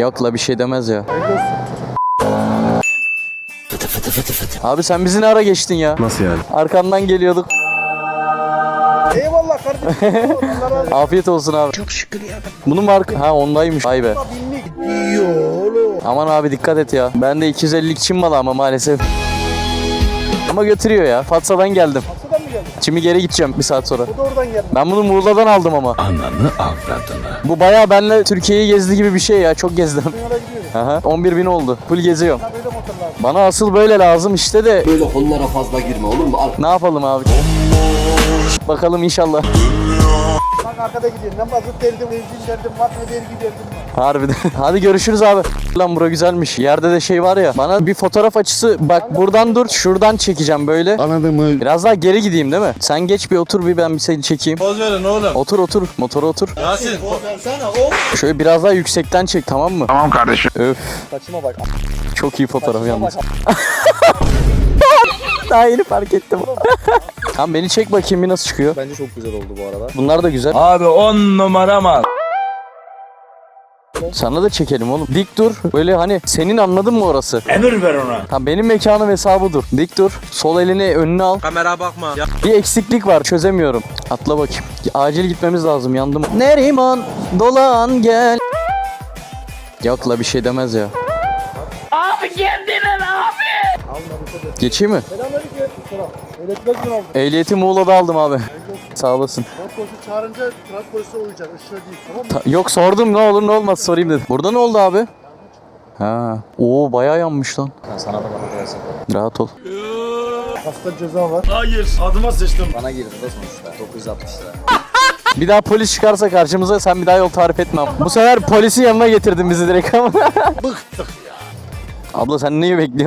Yok la bir şey demez ya. Abi sen bizi ne ara geçtin ya? Nasıl yani? Arkandan geliyorduk. Eyvallah kardeşim. Afiyet olsun abi. Çok şükür ya. Bunun marka... Ha ondaymış. Vay be. Aman abi dikkat et ya. Ben de 250'lik Çin malı ama maalesef. Ama götürüyor ya. Fatsa'dan geldim. Geldin? Şimdi geri gideceğim bir saat sonra. Bu da oradan geldi. Ben bunu Muğla'dan aldım ama. Ananı avradını. Bu bayağı benle Türkiye'yi gezdi gibi bir şey ya. Çok gezdim. Dünyada gidiyoruz. Aha, 11 bin oldu. Full geziyorum. Bana asıl böyle lazım işte de Böyle konulara fazla girme olur mu? Al. ne yapalım abi? Bakalım inşallah. Bak arkada gidiyorsun. Ne mazot derdim, benzin derdim, var ne vergi derdim. Harbiden. Hadi görüşürüz abi. Lan bura güzelmiş. Yerde de şey var ya. Bana bir fotoğraf açısı bak buradan dur. Şuradan çekeceğim böyle. Anladın mı? Biraz daha geri gideyim değil mi? Sen geç bir otur bir ben bir seni çekeyim. Poz verin oğlum. Otur otur. Motora otur. Yasin. Şöyle biraz daha yüksekten çek tamam mı? Tamam kardeşim. Öf. Saçıma bak. Çok iyi fotoğraf yalnız. Daha yeni fark ettim. Tamam beni çek bakayım bir nasıl çıkıyor. Bence çok güzel oldu bu arada. Bunlar da güzel. Abi 10 numara mal. Sana da çekelim oğlum. Dik dur. Böyle hani senin anladın mı orası? Emir ver ona. Tamam benim mekanım hesabı dur. Dik dur. Sol elini önüne al. Kamera bakma. Ya. Bir eksiklik var çözemiyorum. Atla bakayım. Acil gitmemiz lazım yandım. Neriman dolan gel. Yok la bir şey demez ya. Abi kendine abi. Geçeyim mi? Selamünaleyküm. Selam. Öğretmen gün oldu. Ehliyeti Muğla'da aldım abi. Sağ olasın. Trafik polisi çağırınca trafik polisi uyacak. Işığı değil. Tamam mı? Ta- yok sordum ne olur ne olmaz sorayım dedim. Burada ne oldu abi? Ha. Oo bayağı yanmış lan. Sana da bana gelsin. Rahat ol. Hasta ceza var. Hayır. Adıma sıçtım. Bana girdi de sonuçta. 960 lira. Bir daha polis çıkarsa karşımıza sen bir daha yol tarif etme. Bu sefer polisi yanına getirdin bizi direkt ama. Bıktık ya. Abla sen neyi bekliyorsun?